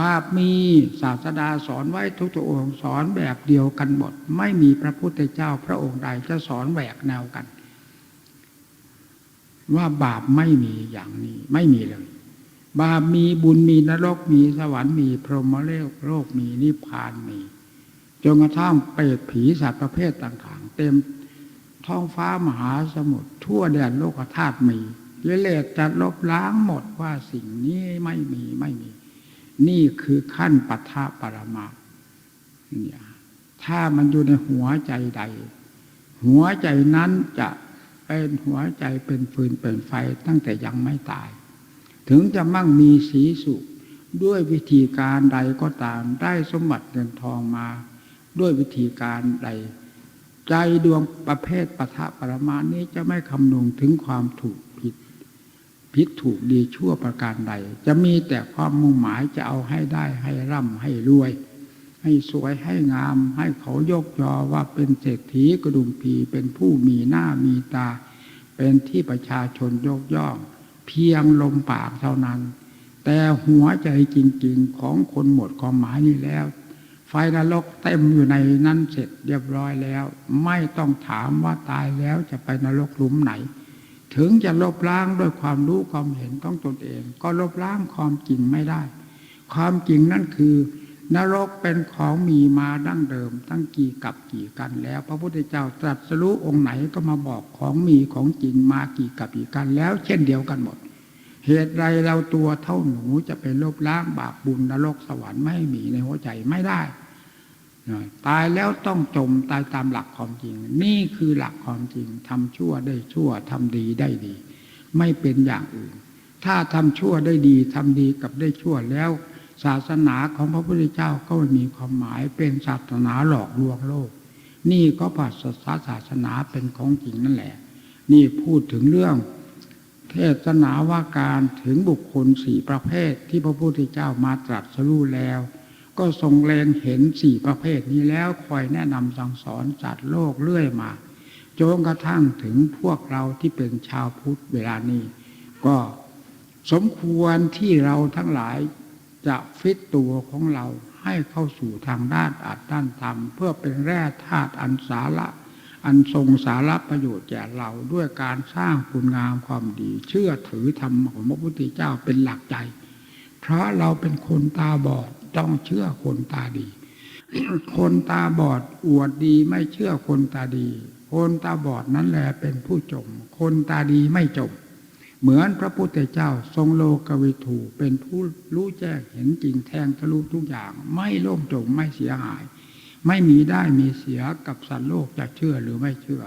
บาปมีศาสดาสอนไว้ทุกๆองค์สอนแบบเดียวกันหมด ไม่มีพระพุทธเจ้าพระองค์ใดจะสอนแหวกแนวกัน ว่าบาปไม่มีอย่างนี้ไม่มีเลย บาปมีบุญมีนรกมีสวรรค์มีพรหมโลกโลกมีนิพพานมีจนกระทั่งเปรตผีสัตว์ประเภทต่าง ๆ เต็มท้องฟ้ามหาสมุทรทั่วแดนโลกธาตุมีกิเลสจะลบล้างหมดว่าสิ่งนี้ไม่มีไม่มี นี่คือขั้นปัทะปรมาเนี่ยถ้ามันอยู่ในหัวใจใด หัวใจนั้นจะเป็นหัวใจเป็นฟืนเป็นไฟตั้งแต่ยังไม่ตาย ถึงจะมั่งมีสีสุข ด้วยวิธีการใดก็ตามได้สมบัติเงินทองมา ด้วยวิธีการใด ใจดวงประเภทปะทะปรมานี้จะไม่คำนึงถึงความถูก ผิดผิดถูกดีชั่วประการใด จะมีแต่ความมุ่งหมายจะเอาให้ได้ให้ร่ำให้รวย ให้สวยให้งาม ให้เขายกยอว่าเป็นเศรษฐีกระดุมพีเป็นผู้มีหน้ามีตา เป็นที่ประชาชนยกย่อง เพียงลมปากเท่านั้น แต่หัวใจจริงๆของคนหมดความหมายนี้แล้ว ไฟนรกเต็มอยู่ในนั้นเสร็จเรียบร้อยแล้ว ไม่ต้องถามว่าตายแล้วจะไปนรกหลุมไหน ถึงจะลบล้างด้วยความรู้ความเห็นของตนเอง ก็ลบล้างความจริงไม่ได้ ความจริงนั่นคือนรกเป็นของมีมาดั้งเดิม ตั้งกี่กับกี่กันแล้ว พระพุทธเจ้าตรัสรู้องค์ไหนก็มาบอกของมีของจริงมากี่กับกี่กันแล้ว เช่นเดียวกันหมด เหตุไรเราตัวเท่าหนูจะไปลบล้างบาปบุญนรกสวรรค์ไม่มีในหัวใจไม่ได้ ตายแล้วต้องจมตายตามหลักความจริง นี่คือหลักความจริงทำชั่วได้ชั่วทำดีได้ดี ไม่เป็นอย่างอื่น ถ้าทำชั่วได้ดีทำดีกับได้ชั่วแล้ว ศาสนาของพระพุทธเจ้าก็ไม่มีความหมายเป็นศาสนาหลอกลวงโลก นี่ก็ปัสสศาสนาเป็นของจริงนั่นแหละ นี่พูดถึงเรื่อง เทศนาว่าการถึงบุคคลสี่ประเภทที่พระพุทธเจ้ามาตรัสรู้แล้ว ก็ทรงแรงเห็นสี่ประเภทนี้แล้วคอยแนะนำสั่งสอนจัดโลกเรื่อยมาจนกระทั่งถึงพวกเราที่เป็นชาวพุทธเวลานี้ ก็สมควรที่เราทั้งหลายจะฟิตตัวของเราให้เข้าสู่ทางด้านอาจด้านธรรม เพื่อเป็นแร่ธาตุอันสาระ อันทรงสาระประโยชน์แก่เราด้วยการสร้างคุณงามความดี เชื่อถือธรรมของพระพุทธเจ้าเป็นหลักใจ เพราะเราเป็นคนตาบอด ต้องเชื่อคนตาดี คนตาบอดอวดดีไม่เชื่อคนตาดี คนตาบอดนั้นแหละเป็นผู้จม คนตาดีไม่จม เหมือนพระพุทธเจ้าทรงโลกวิถูเป็นผู้รู้แจ้งเห็นจริงแทงทะลุทุกอย่าง ไม่โล่งจมไม่เสียหาย ไม่มีได้มีเสียกับสัตว์โลกจะเชื่อหรือไม่เชื่อ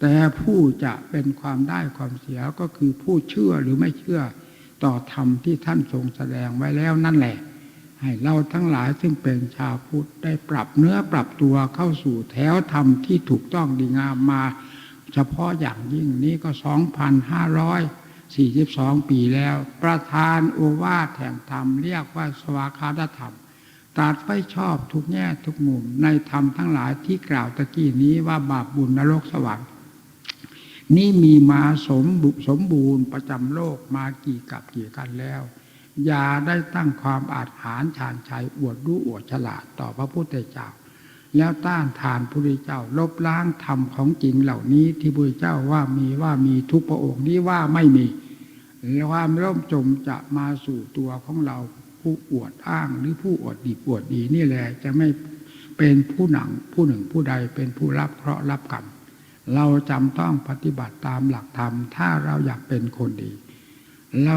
แต่ผู้จะเป็นความได้ความเสียก็คือผู้เชื่อหรือไม่เชื่อต่อธรรมที่ท่านทรงแสดงไว้แล้วนั่นแหละ ให้เราทั้งหลายซึ่งเป็นชาวพุทธได้ปรับเนื้อปรับตัวเข้าสู่แถวธรรมที่ถูกต้องดีงามมา เฉพาะอย่างยิ่งนี้ก็ 2,542 ปีแล้ว ประธานโอวาทแห่งธรรมเรียกว่าสวากาตธรรมตรัสไว้ชอบทุกแง่ทุกมุมในธรรมทั้งหลายที่กล่าวตะกี้นี้ว่าบาปบุญนรกสวรรค์นี่มีมาสมบุสมบูรณ์ประจำโลกมากี่กับกี่กันแล้ว อย่าได้ตั้งความอาจหารชาญชัยอวดรู้อวดฉลาดต่อพระพุทธเจ้า แล้วต้านทานพระพุทธเจ้า ลบล้างธรรมของจริงเหล่านี้ที่พระพุทธเจ้าว่ามีว่ามีทุกพระองค์นี้ว่าไม่มีความร่มจมจะมาสู่ตัวของเราผู้อวดอ้างหรือผู้อวดดีอวดดีนี่แหละจะไม่เป็นผู้หนังผู้หนึ่งผู้ใดเป็นผู้รับเคราะห์รับกรรมเราจำต้องปฏิบัติตามหลักธรรม ถ้าเราอยากเป็นคนดีเรา